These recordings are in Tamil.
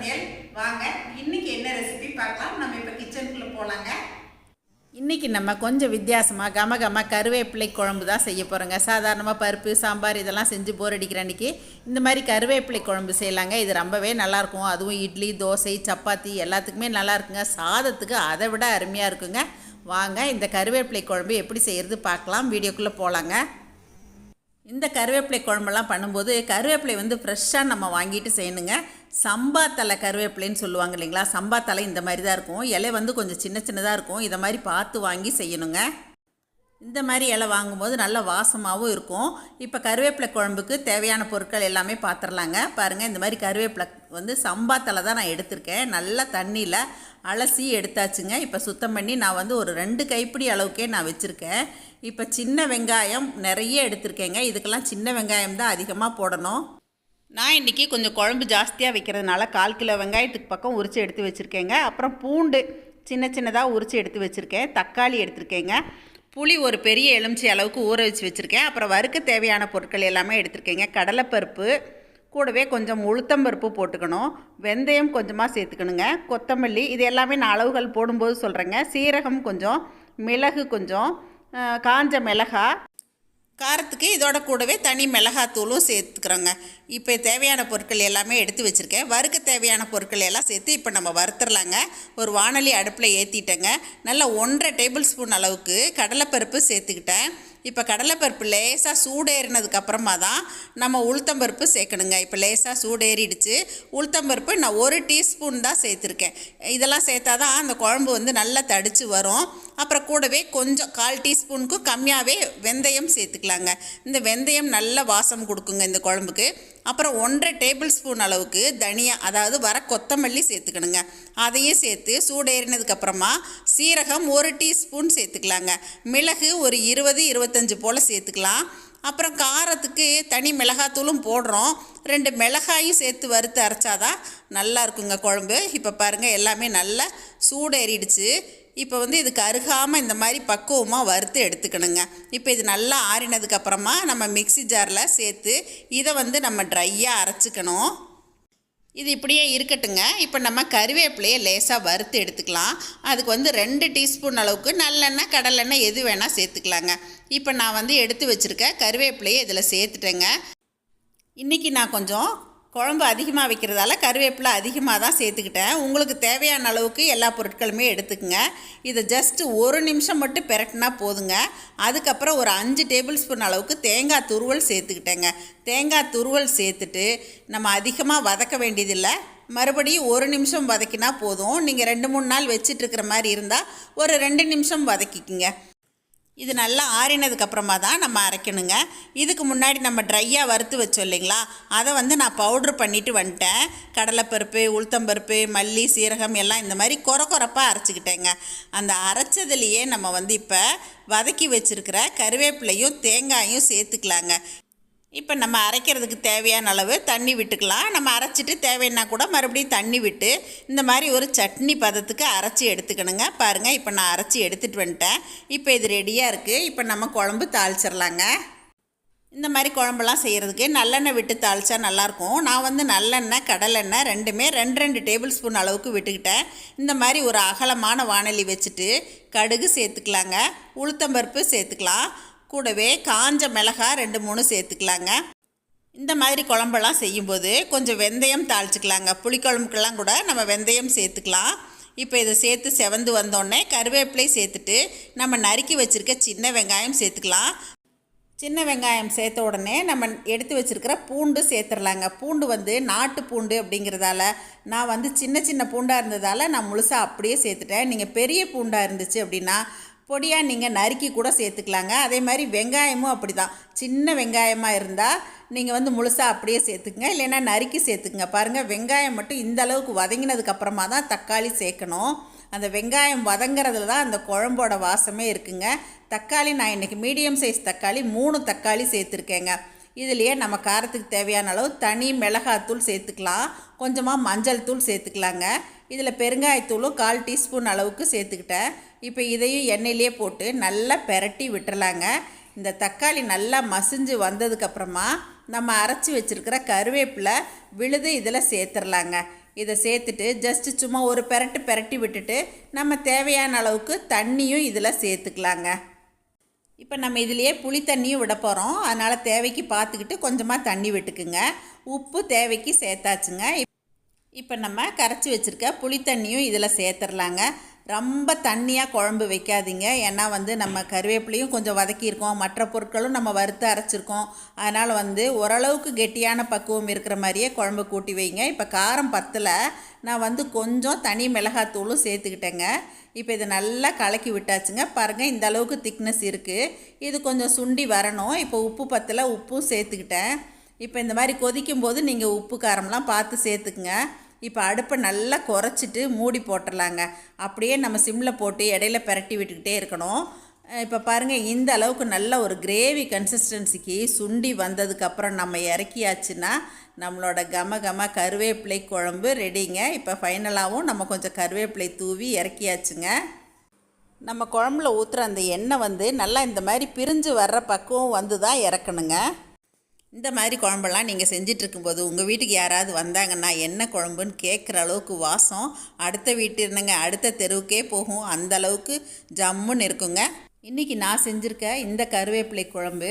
சமையல் வாங்க இன்னைக்கு என்ன ரெசிபி பார்க்கலாம். நம்ம இப்போ கிச்சனுக்குள்ளே போகலாங்க இன்றைக்கி நம்ம கொஞ்சம் வித்தியாசமாக கம கம கருவேப்பிலை குழம்பு தான் செய்ய போகிறோங்க சாதாரணமாக பருப்பு சாம்பார் இதெல்லாம் செஞ்சு போர் அடிக்கிற அன்றைக்கி இந்த மாதிரி கருவேப்பிலை குழம்பு செய்யலாங்க. இது ரொம்பவே நல்லாயிருக்கும். அதுவும் இட்லி தோசை சப்பாத்தி எல்லாத்துக்குமே நல்லா இருக்குங்க சாதத்துக்கு அதை விட அருமையாக இருக்குங்க. வாங்க இந்த கருவேப்பிலை குழம்பு எப்படி செய்கிறது பார்க்கலாம். வீடியோக்குள்ளே போகலாங்க இந்த கருவேப்பிலை குழம்பெல்லாம் பண்ணும்போது கருவேப்பிலை வந்து ஃப்ரெஷ்ஷாக நம்ம வாங்கிட்டு செய்யணுங்க. சம்பா தலை கருவேப்பிலைன்னு சொல்லுவாங்க இல்லைங்களா? சம்பா தலை இந்த மாதிரி தான் இருக்கும். இலை வந்து கொஞ்சம் சின்ன சின்னதாக இருக்கும். இதை மாதிரி பார்த்து வாங்கி செய்யணுங்க. இந்த மாதிரி இலை வாங்கும்போது நல்ல வாசமாகவும் இருக்கும். இப்போ கருவேப்பிலை குழம்புக்கு தேவையான பொருட்கள் எல்லாமே பார்த்துடலாங்க பாருங்கள் இந்த மாதிரி கருவேப்பிலை வந்து சம்பா தான் நான் எடுத்திருக்கேன். நல்லா தண்ணியில் அலசி எடுத்தாச்சுங்க. இப்போ சுத்தம் பண்ணி நான் வந்து ஒரு ரெண்டு கைப்பிடி அளவுக்கே நான் வச்சுருக்கேன். இப்போ சின்ன வெங்காயம் நிறைய எடுத்திருக்கேங்க. இதுக்கெல்லாம் சின்ன வெங்காயம் தான் அதிகமாக போடணும். நான் இன்றைக்கி கொஞ்சம் குழம்பு ஜாஸ்தியாக வைக்கிறதுனால கால் கிலோ வெங்காயத்துக்கு பக்கம் உரித்து எடுத்து வச்சுருக்கேங்க. அப்புறம் பூண்டு சின்ன சின்னதாக உரித்து எடுத்து வச்சுருக்கேன். தக்காளி எடுத்திருக்கேங்க. புளி ஒரு பெரிய எலுமிச்சி அளவுக்கு ஊற வச்சு வச்சுருக்கேன். அப்புறம் வறுக்க தேவையான பொருட்கள் எல்லாமே எடுத்திருக்கேங்க. கடலைப்பருப்பு கூடவே கொஞ்சம் உளுத்தம்பருப்பு போட்டுக்கணும். வெந்தயம் கொஞ்சமாக சேர்த்துக்கணுங்க. கொத்தமல்லி இது எல்லாமே நான் அளவுகள் போடும்போது சொல்கிறேங்க சீரகம் கொஞ்சம் மிளகு கொஞ்சம் காஞ்ச மிளகா காரத்துக்கு இதோட கூடவே தனி மிளகாத்தூளும் சேர்த்துக்கிறோங்க. இப்போ தேவையான பொருட்கள் எல்லாமே எடுத்து வச்சுருக்கேன். வறுக்க தேவையான பொருட்கள் எல்லாம் சேர்த்து இப்போ நம்ம வறுத்துடலாங்க ஒரு வானொலி அடுப்பில் ஏற்றிட்டேங்க நல்லா ஒன்றரை டேபிள் ஸ்பூன் அளவுக்கு கடலைப்பருப்பு சேர்த்துக்கிட்டேன். இப்போ கடலைப்பருப்பு லேசாக சூடேறினதுக்கப்புறமா தான் நம்ம உளுத்தம்பருப்பு சேர்க்கணுங்க. இப்போ லேசாக சூடேறிடுச்சு. உளுத்தம்பருப்பு நான் ஒரு டீஸ்பூன் தான் சேர்த்துருக்கேன். இதெல்லாம் சேர்த்தா தான் அந்த குழம்பு வந்து நல்லா தடிச்சு வரும். அப்புறம் கூடவே கொஞ்சம் கால் டீஸ்பூனுக்கு கம்மியாகவே வெந்தயம் சேர்த்துக்கலாங்க. இந்த வெந்தயம் நல்ல வாசம் கொடுக்குங்க இந்த குழம்புக்கு. அப்புறம் ஒன்றரை டேபிள் ஸ்பூன் அளவுக்கு தனியா அதாவது வர கொத்தமல்லி சேர்த்துக்கணுங்க. அதையும் சேர்த்து சூடேறினதுக்கப்புறமா சீரகம் ஒரு டீஸ்பூன் சேர்த்துக்கலாங்க. மிளகு ஒரு இருபது இருபத்தஞ்சு போல் சேர்த்துக்கலாம். அப்புறம் காரத்துக்கு தனி மிளகாத்தூளும் போடுறோம். ரெண்டு மிளகாயும் சேர்த்து வறுத்து அரைச்சாதான் நல்லா இருக்குங்க குழம்பு. இப்போ பாருங்கள் எல்லாமே நல்லா சூடேறிடுச்சு. இப்போ வந்து இது கருகாமல் இந்த மாதிரி பக்குவமாக வறுத்து எடுத்துக்கணுங்க. இப்போ இது நல்லா ஆறினதுக்கப்புறமா நம்ம மிக்ஸி ஜாரில் சேர்த்து இதை வந்து நம்ம ட்ரையாக அரைச்சிக்கணும். இது இப்படியே இருக்கட்டுங்க. இப்போ நம்ம கருவேப்பிலையை லேசாக வறுத்து எடுத்துக்கலாம். அதுக்கு வந்து ரெண்டு டீஸ்பூன் அளவுக்கு நல்லெண்ணெய் கடலெண்ணெய் எது வேணால் சேர்த்துக்கலாங்க. இப்போ நான் வந்து எடுத்து வச்சுருக்க கருவேப்பிலையை இதில் சேர்த்துட்டேங்க. இன்றைக்கி நான் கொஞ்சம் குழம்பு அதிகமாக வைக்கிறதால கருவேப்பிலை அதிகமாக தான் சேர்த்துக்கிட்டேன். உங்களுக்கு தேவையான அளவுக்கு எல்லா பொருட்களுமே எடுத்துக்கங்க. இதை ஜஸ்ட்டு ஒரு நிமிஷம் மட்டும் பெரட்டினா போதுங்க. அதுக்கப்புறம் ஒரு அஞ்சு டேபிள் ஸ்பூன் அளவுக்கு தேங்காய் துருவல் சேர்த்துக்கிட்டேங்க. தேங்காய் துருவல் சேர்த்துட்டு நம்ம அதிகமாக வதக்க வேண்டியதில்லை. மறுபடியும் ஒரு நிமிஷம் வதக்கினா போதும். நீங்கள் ரெண்டு மூணு நாள் வச்சிட்ருக்கிற மாதிரி இருந்தால் ஒரு ரெண்டு நிமிஷம் வதக்கிக்குங்க. இது நல்லா ஆறினதுக்கு அப்புறமா தான் நம்ம அரைக்கணுங்க. இதுக்கு முன்னாடி நம்ம ட்ரையாக வறுத்து வச்சோம் இல்லைங்களா? அதை வந்து நான் பவுட்ரு பண்ணிட்டு வந்துட்டேன். கடலைப்பருப்பு உளுத்தம்பருப்பு மல்லி சீரகம் எல்லாம் இந்த மாதிரி கொர கொரப்பாக அரைச்சிக்கிட்டேங்க. அந்த அரைச்சதுலேயே நம்ம வந்து இப்போ வதக்கி வச்சுருக்கிற கருவேப்பிலையும் தேங்காயும் சேர்த்துக்கலாங்க. இப்போ நம்ம அரைக்கிறதுக்கு தேவையான அளவு தண்ணி விட்டுக்கலாம். நம்ம அரைச்சிட்டு தேவைன்னா கூட மறுபடியும் தண்ணி விட்டு இந்த மாதிரி ஒரு சட்னி பதத்துக்கு அரைச்சி எடுத்துக்கணுங்க. பாருங்கள் இப்போ நான் அரைச்சி எடுத்துகிட்டு வந்துட்டேன். இப்போ இது ரெடியாக இருக்குது இப்போ நம்ம குழம்பு தாளிச்சிடலாங்க. இந்த மாதிரி குழம்புலாம் செய்கிறதுக்கு நல்லெண்ணெய் விட்டு தாளித்தா நல்லாயிருக்கும். நான் வந்து நல்லெண்ணெய் கடலெண்ணெய் ரெண்டுமே ரெண்டு ரெண்டு டேபிள் ஸ்பூன் அளவுக்கு விட்டுக்கிட்டேன். இந்த மாதிரி ஒரு அகலமான வானொலி வச்சுட்டு கடுகு சேர்த்துக்கலாங்க. உளுத்தம்பருப்பு சேர்த்துக்கலாம். கூடவே காஞ்ச மிளகாய் ரெண்டு மூணு சேர்த்துக்கலாங்க. இந்த மாதிரி குழம்பெல்லாம் செய்யும்போது கொஞ்சம் வெந்தயம் தாளிச்சுக்கலாங்க. புளிக்குழம்புக்கெல்லாம் கூட நம்ம வெந்தயம் சேர்த்துக்கலாம். இப்போ இதை சேர்த்து செவந்து வந்தோடனே கருவேப்பிலை சேர்த்துட்டு நம்ம நறுக்கி வச்சுருக்க சின்ன வெங்காயம் சேர்த்துக்கலாம். சின்ன வெங்காயம் சேர்த்த உடனே நம்ம எடுத்து வச்சுருக்கிற பூண்டு சேர்த்துடலாங்க. பூண்டு வந்து நாட்டு பூண்டு அப்படிங்கிறதால நான் வந்து சின்ன சின்ன பூண்டாக இருந்ததால் நான் முழுசாக அப்படியே சேர்த்துட்டேன். நீங்கள் பெரிய பூண்டாக இருந்துச்சு அப்படின்னா பொடியாக நீங்கள் நறுக்கி கூட சேர்த்துக்கலாங்க. அதே மாதிரி வெங்காயமும் அப்படி தான் சின்ன வெங்காயமாக இருந்தால் நீங்கள் வந்து முழுசாக அப்படியே சேர்த்துக்குங்க. இல்லைன்னா நறுக்கி சேர்த்துக்குங்க. பாருங்கள் வெங்காயம் மட்டும் இந்த அளவுக்கு வதங்கினதுக்கப்புறமா தான் தக்காளி சேர்க்கணும். அந்த வெங்காயம் வதங்குறதுல தான் அந்த குழம்போட வாசமே இருக்குங்க. தக்காளி நான் இன்றைக்கி மீடியம் சைஸ் தக்காளி மூணு தக்காளி சேர்த்துருக்கேங்க. இதுலேயே நம்ம காரத்துக்கு தேவையான அளவு தனி மிளகாத்தூள் சேர்த்துக்கலாம். கொஞ்சமாக மஞ்சள் தூள் சேர்த்துக்கலாங்க. இதில் பெருங்காயத்தூளும் கால் டீஸ்பூன் அளவுக்கு சேர்த்துக்கிட்டேன். இப்போ இதையும் எண்ணெயிலே போட்டு நல்லா பெரட்டி விட்டுறலாங்க. இந்த தக்காளி நல்லா மசிஞ்சு வந்ததுக்கப்புறமா நம்ம அரைச்சி வச்சுருக்கிற கருவேப்பிலை விழுது இதில் சேர்த்துடலாங்க இதை சேர்த்துட்டு ஜஸ்ட்டு சும்மா ஒரு பெரட்டு பெரட்டி விட்டுட்டு நம்ம தேவையான அளவுக்கு தண்ணியும் இதில் சேர்த்துக்கலாங்க. இப்போ நம்ம இதிலேயே புளி தண்ணியும் விட போகிறோம் அதனால் தேவைக்கு பார்த்துக்கிட்டு கொஞ்சமாக தண்ணி விட்டுக்குங்க. உப்பு தேவைக்கு சேர்த்தாச்சுங்க இப்போ நம்ம கரைச்சி வச்சுருக்க புளி தண்ணியும் இதில் சேர்த்துடலாங்க ரொம்ப தண்ணியாக குழம்பு வைக்காதீங்க. ஏன்னா வந்து நம்ம கருவேப்பிலையும் கொஞ்சம் வதக்கியிருக்கோம். மற்ற பொருட்களும் நம்ம வறுத்து அரைச்சிருக்கோம். அதனால் வந்து ஓரளவுக்கு கெட்டியான பக்குவம் இருக்கிற மாதிரியே குழம்பு கூட்டி வைங்க. இப்போ காரம் பத்தில். நான் வந்து கொஞ்சம் தனி மிளகாத்தூளும் சேர்த்துக்கிட்டேங்க. இப்போ இதை நல்லா கலக்கி விட்டாச்சுங்க. பாருங்கள் இந்த அளவுக்கு திக்னஸ் இருக்குது இது கொஞ்சம் சுண்டி வரணும். இப்போ உப்பு பத்தில் உப்பும் சேர்த்துக்கிட்டேன். இப்போ இந்த மாதிரி கொதிக்கும் போது நீங்கள் உப்பு காரம்லாம் பார்த்து சேர்த்துக்குங்க. இப்போ அடுப்பை நல்லா குறைச்சிட்டு மூடி போட்டுடலாங்க அப்படியே நம்ம சிம்மில் போட்டு இடையில பிரட்டி விட்டுக்கிட்டே இருக்கணும். இப்போ பாருங்கள் இந்த அளவுக்கு நல்ல ஒரு கிரேவி கன்சிஸ்டன்சிக்கு சுண்டி வந்ததுக்கப்புறம் நம்ம இறக்கியாச்சுன்னா நம்மளோட கம கம கருவேப்பிலை குழம்பு ரெடிங்க. இப்போ ஃபைனலாகவும் நம்ம கொஞ்சம் கருவேப்பிலை தூவி இறக்கியாச்சுங்க. நம்ம குழம்புல ஊற்றுற அந்த எண்ணெய் வந்து நல்லா இந்த மாதிரி பிரிஞ்சு வர்ற பக்குவம் வந்து தான் இறக்கணுங்க. இந்த மாதிரி குழம்பெல்லாம் நீங்கள் செஞ்சிட்டு இருக்கும்போது உங்கள் வீட்டுக்கு யாராவது வந்தாங்கன்னா என்ன குழம்புன்னு கேட்குற அளவுக்கு வாசம். அடுத்த வீட்டு இருந்துங்க அடுத்த தெருவுக்கே போகும். அந்த அளவுக்கு ஜம்முன்னு இருக்குங்க. இன்றைக்கி நான் செஞ்சுருக்க இந்த கருவேப்பிலை குழம்பு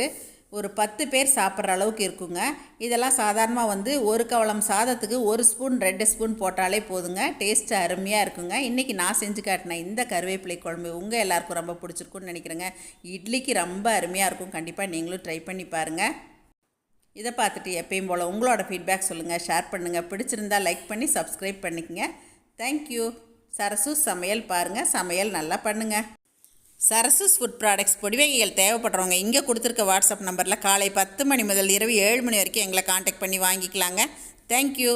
ஒரு பத்து பேர் சாப்பிட்ற அளவுக்கு இருக்குங்க. இதெல்லாம் சாதாரணமாக வந்து ஒரு கவளம் சாதத்துக்கு ஒரு ஸ்பூன் ரெண்டு ஸ்பூன் போட்டாலே போதுங்க. டேஸ்ட்டு அருமையாக இருக்குங்க. இன்றைக்கி நான் செஞ்சு காட்டின இந்த கருவேப்பிலை குழம்பு உங்கள் எல்லாருக்கும் ரொம்ப பிடிச்சிருக்குன்னு நினைக்கிறேங்க. இட்லிக்கு ரொம்ப அருமையாக இருக்கும். கண்டிப்பாக நீங்களும் ட்ரை பண்ணி பாருங்கள் இதை பார்த்துட்டு எப்பயும் போல் உங்களோட ஃபீட்பேக் சொல்லுங்கள் ஷேர் பண்ணுங்கள் பிடிச்சிருந்தா லைக் பண்ணி சப்ஸ்கிரைப் பண்ணிக்கங்க. தேங்க்யூ சரசு சமையல் பாருங்கள் சமையல் நல்லா பண்ணுங்கள் சரசூஸ் ஃபுட் ப்ராடக்ட்ஸ் பொடிவகைகள் தேவைப்படுறவங்க இங்கே கொடுத்துருக்க வாட்ஸ்அப் நம்பரில் காலை பத்து மணி முதல் இரவு ஏழு மணி வரைக்கும் எங்களை காண்டாக்ட் பண்ணி வாங்கிக்கலாங்க. தேங்க்யூ